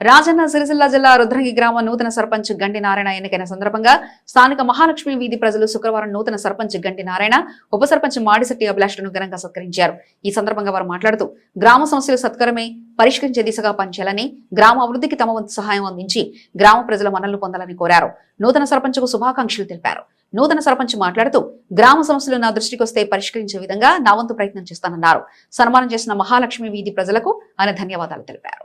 రాజన్న సిరిసిల్ల జిల్లా రుద్రంగి గ్రామ నూతన సర్పంచ్ గంటి నారాయణ ఎన్నికైన సందర్భంగా స్థానిక మహాలక్ష్మి వీధి ప్రజలు శుక్రవారం నూతన సర్పంచ్ గంటి నారాయణ ఉప సర్పంచ్ మాడిశెట్టి అభిలాషులను ఘనంగా సత్కరించారు. ఈ సందర్భంగా వారు మాట్లాడుతూ గ్రామ సమస్యలు సత్కరమే పరిష్కరించే దిశగా పనిచేయాలని గ్రామ అభివృద్ధికి తమ వంతు సహాయం అందించి గ్రామ ప్రజల మనల్ని పొందాలని కోరారు. నూతన సర్పంచ్కు శుభాకాంక్షలు తెలిపారు. నూతన సర్పంచ్ మాట్లాడుతూ గ్రామ సమస్యలు నా దృష్టికి వస్తే పరిష్కరించే విధంగా నా వంతు ప్రయత్నం చేస్తానన్నారు. సన్మానం చేసిన మహాలక్ష్మి వీధి ప్రజలకు ఆయన ధన్యవాదాలు తెలిపారు.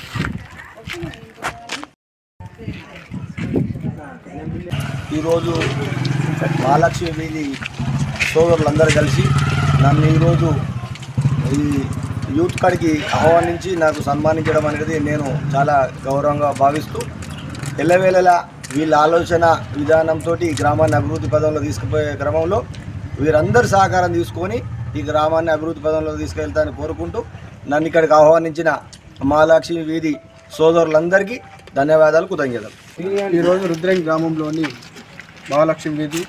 ఈరోజు మహాలక్ష్మి వీధి సోదరులందరూ కలిసి నన్ను ఈరోజు ఈ యూత్ కాడికి ఆహ్వానించి నాకు సన్మానించడం అనేది నేను చాలా గౌరవంగా భావిస్తూ ఎల్లవేళలా వీళ్ళ ఆలోచన విధానంతో ఈ గ్రామాన్ని అభివృద్ధి పదంలో తీసుకుపోయే క్రమంలో వీరందరి సహకారం తీసుకొని ఈ గ్రామాన్ని అభివృద్ధి పదంలో తీసుకెళ్తానని కోరుకుంటూ నన్ను ఇక్కడికి ఆహ్వానించిన మహాలక్ష్మి వీధి సోదరులందరికీ ధన్యవాదాలు కృతజ్ఞతలు ఈరోజు రుద్రంగి గ్రామంలోని మహాలక్ష్మి వీధి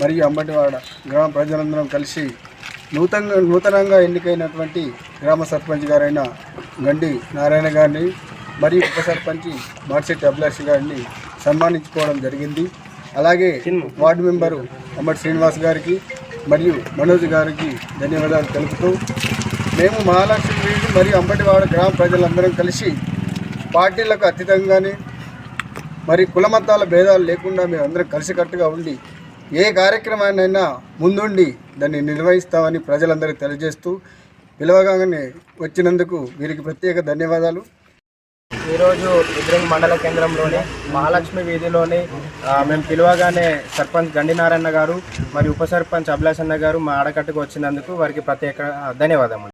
మరియు అంబటివాడ గ్రామ ప్రజలందరం కలిసి నూతనంగా నూతనంగా ఎన్నికైనటువంటి గ్రామ సర్పంచ్ గారైన గండి నారాయణ గారిని మరియు ఉప సర్పంచ్ మాడిశెట్టి అభిలాష్ గారిని సన్మానించుకోవడం జరిగింది. అలాగే వార్డు మెంబరు అంబటి శ్రీనివాస్ గారికి మరియు మనోజ్ గారికి ధన్యవాదాలు తెలుపుతూ మేము మహాలక్ష్మి వీధి మరియు అంబటివాడ గ్రామ ప్రజలందరం కలిసి పార్టీలకు అతీతంగానే మరి కులమతాల భేదాలు లేకుండా మేము అందరం కలిసికట్టుగా ఉండి ఏ కార్యక్రమాన్నైనా ముందుండి దాన్ని నిర్వహిస్తామని ప్రజలందరికీ తెలియజేస్తూ పిలవగానే వచ్చినందుకు వీరికి ప్రత్యేక ధన్యవాదాలు. ఈరోజు రుద్రంగి మండల కేంద్రంలోని మహాలక్ష్మి వీధిలోని మేము పిలువగానే సర్పంచ్ గండినారాయణ గారు మరియు ఉప సర్పంచ్ అభిలాష్ అన్న గారు మా ఆడకట్టుకు వచ్చినందుకు వారికి ప్రత్యేక ధన్యవాదములు.